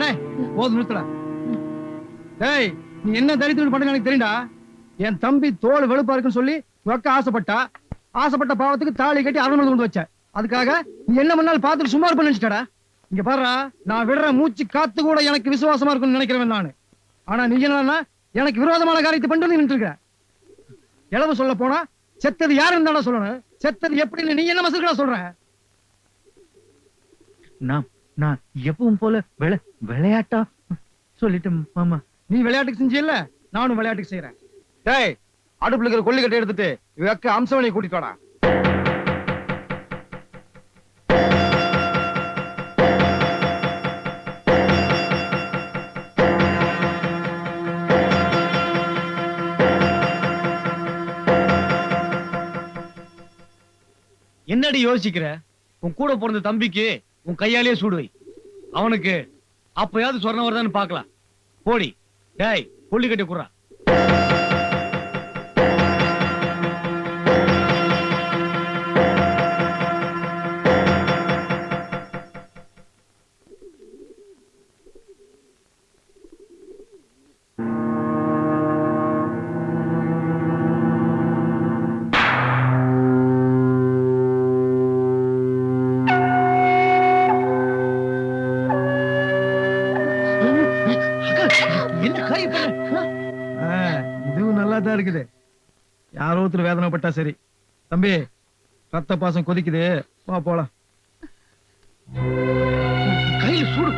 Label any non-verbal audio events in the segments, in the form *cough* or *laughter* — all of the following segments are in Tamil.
டேய், போதும் டேய் நீ என்ன தரித்திரம் பண்ண எனக்கு தெரியும்டா. என் தம்பி தோல் வெளுப்பா இருக்குன்னு சொல்லி வைக்க ஆசைப்பட்டா. ஆசைப்பட்ட பாவத்துக்கு தாலி கட்டி அரண்மனை கொண்டு வச்ச. அதுக்காக நீ என்ன பண்ணாலும் பார்த்துட்டு சும்மா இருப்ப நினைச்சிட்டடா. இங்க பாருடா நான் விடுற மூச்சு காத்து கூட எனக்கு விசுவாசமா இருக்கும்னு நினைக்கிறவன் நானு. ஆனா நீ என்னன்னா எனக்கு விரோதமான காரியத்தை பண்ணிட்டு வந்து நின்று இருக்க. இளவு சொல்ல போனா செத்தது யாருன்னு தானே சொல்லணும். செத்தது எப்படின்னு நீ என்ன மசல்களா சொல்ற? நான் நான் எப்பவும் போல விளை விளையாட்டா? சொல்லிட்டேன் மாமா. நீ விளையாட்டுக்கு செஞ்சியல்ல நானும் விளையாட்டுக்கு செய்யறேன் டேய் அடுப்புல இருக்கிற கொல்லிக்கட்டை எடுத்துட்டு வெக்க அம்சவனை கூட்டிட்டு வாடா. என்னடி யோசிக்கிற. உன் கூட பிறந்த தம்பிக்கு உன் கையாலேயே சூடுவை அவனுக்கு அப்பயாவது சொர்ணம் வருதான்னு பார்க்கலாம். போடி டேய் புள்ளி கட்டி குடுறான் இதுவும் நல்லா தான் இருக்குது. யாரோ ஒருத்தர் வேதனைப்பட்டா சரி. தம்பி ரத்த பாசம் கொதிக்குது. வா போலாம். கையில சூடு.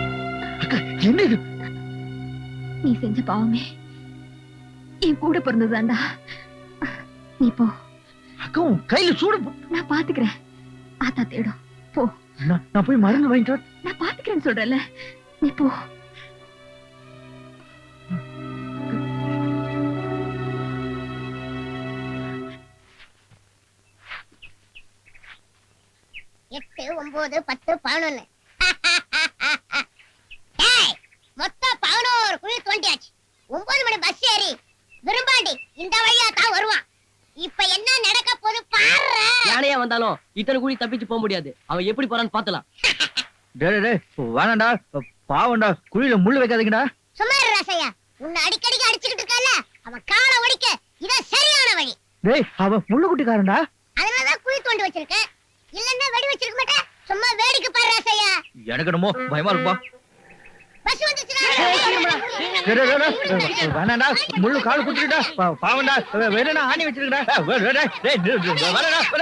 அக்கா என்ன இது? நீ செஞ்ச பாவமே. என் கூட பிறந்ததாண்டா நீ போ. அக்கா உன் கையில சூடு நான் பாத்துக்கிறேன். ஆத்தா தேடும். போ. நான் போய் மருந்து வாங்கிட்டு. நான் பாத்துக்கிறேன்னு சொல்றேன்ல. நீ போ. எட்டு ஒன்பது பத்து பதினொன்னு. *laughs* மொத்தம் பதினோரு குழி தோண்டியாச்சு. ஒன்பது மணி பஸ் ஏறி விரும்பாண்டி இந்த வழியா தான் வருவான். இப்ப என்ன நடக்க போகுது பாரு. யானையா வந்தாலும் இத்தனை கூடி தப்பிச்சு போக முடியாது. அவன் எப்படி போறான்னு பாத்தலாம் *laughs* டேய் பாவம்டா குழியில முள்ளு வைக்காதீங்கடா. சும்மா ராசையா. உன்னை அடிக்கடிக்கு அடிச்சுக்கிட்டு இருக்கல அவன் காலை ஒடிக்க இதான் சரியான வழி. டேய் அவ முள்ளு குட்டிக்காரன்டா அதனாலதான் குழி தோண்டி வச்சிருக்கேன். இல்லன்னா வெடி வச்சிருக்க மாட்டேன் சும்மா வேடிக்கை பாரு ராசையா எனக்கு என்னமோ பயமா இருக்குப்பா பஸ் வந்துச்சுடா முள்ளு கால் குட்டிடா பாவம்டா வே- வேணும்னா ஆணி வச்சிருக்கடா வேணாம்.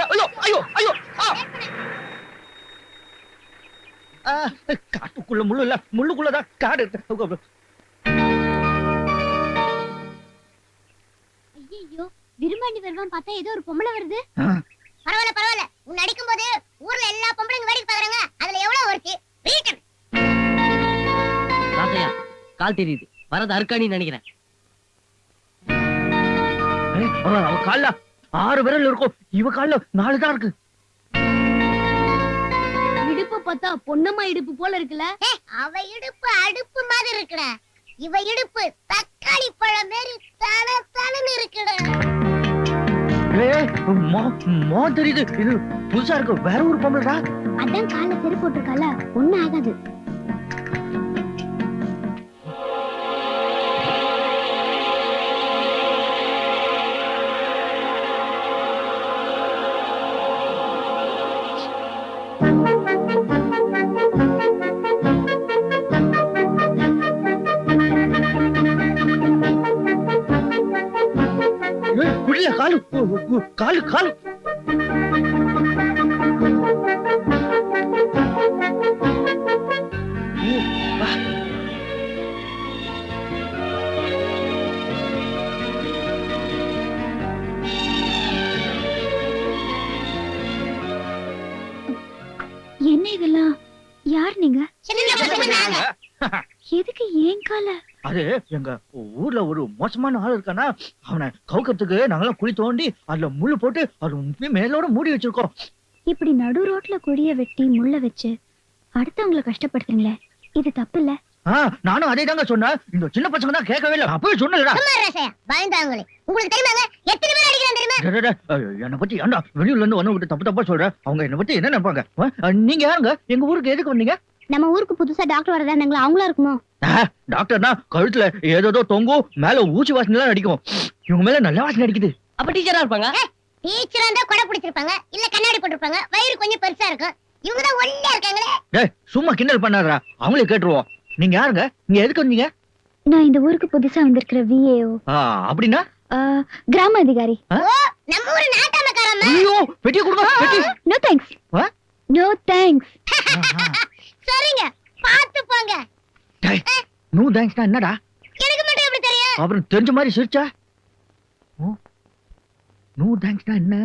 ஐயோ ஐயோ ஐயோ காட்டுக்குள்ள முள்ளு இல்ல முள்ளுக்குள்ளதான் காடு ஐயோ விரும்பாண்டி வருவான் பார்த்தா ஏதோ ஒரு பொம்பளை வருது பரவாயில்ல பரவாயில்ல உன்னை அடிக்கும் போது ஊர்ல எல்லா பொம்பளைங்க வேடிக்கை பாக்குறாங்க அதுல எவ்வளவு ஒருத்தி வீட்டன் ராசையா கால் தெரியுது. வரது அருக்காணின்னு நினைக்கிறேன். அவ கால்ல ஆறு விரல் இருக்கும். இவ கால்ல நாலு தான் இருக்கு. இடுப்பு பார்த்தா பொன்னம்மா இடுப்பு போல இருக்குல்ல? அவ இடுப்பு அடுப்பு மாதிரி இருக்குடா. இவ இடுப்பு தக்காளி பழம் மாரி தல தலன்னு இருக்குடா. மோ தெரியுது இது புதுசா இருக்கு வேற ஒரு பொம்பளைடா. அதான் கால செருப்பு போட்டிருக்கால ஒண்ணு ஆகாது. காலு காலு காலு. ஓ, வா. என்ன இதெல்லாம்? யார் நீங்க? சின்ன பசங்க நாங்க எதுக்கு ஏன் கால அது எங்க ஊர்ல ஒரு மோசமான ஆள் இருக்கானா அவனை கவுக்கிறதுக்கு நாங்கெல்லாம் குழி தோண்டி அதுல முள்ளு போட்டு அது மேலோட மூடி வச்சிருக்கோம். இப்படி நடு ரோட்ல குழிய வெட்டி முள்ள வச்சு அடுத்தவங்களை கஷ்டப்படுத்துங்களே இது தப்பு இல்ல நானும் அதே தாங்க சொன்னேன். இந்த சின்ன பசங்க தான் கேட்கவே இல்லை. அப்பவே ரசையா பயந்தாங்களே உங்களுக்கு தெரியுமாங்க? எத்தனை பேர் அடிக்கிறான் தெரியுமா? என்னை பத்தி ஏன்டா வெளியூர்ல இருந்து வந்து தப்பு தப்பா சொல்ற? அவங்க என்ன பத்தி என்ன நினைப்பாங்க? நீங்க யாருங்க? எங்க ஊருக்கு எதுக்கு வந்தீங்க? நம்ம ஊருக்கு புதுசா டாக்டர் வரதானுங்களா அவங்களா இருக்குமோ? டாக்டர்னா கழுத்துல ஏதோ தொங்கும் மேல ஊசி வாசனை எல்லாம் அடிக்கும். இவங்க மேல நல்ல வாசனை அடிக்குது. அப்ப டீச்சரா இருப்பாங்க? டீச்சரா இருந்தா கொடை பிடிச்சிருப்பாங்க இல்ல கண்ணாடி போட்டிருப்பாங்க வயிறு கொஞ்சம் பெருசா இருக்கும். இவங்க தான் ஒல்லியா இருக்காங்களே. டேய் சும்மா கிண்டல் பண்ணாதடா. அவங்களே கேட்டுருவோம். நீங்க யாருங்க? நீங்க எதுக்கு வந்தீங்க? நான் இந்த ஊருக்கு புதுசா வந்திருக்கிற விஏஓ ஆ, அப்படின்னா? கிராம அதிகாரி. நம்ம ஊரு நாட்டாமக்காரம்மா. ஐயோ பெட்டி கொடுங்க பெட்டி. No thanks? நோ தேங்க்ஸ் சரிங்க. நோ தேங்க்ஸ்னா என்னடா? எனக்கு மட்டும் எப்படி தெரியும்? அப்புறம் தெரிஞ்ச மாதிரி சிரிச்சா? நோ தேங்க்ஸ்னா என்ன?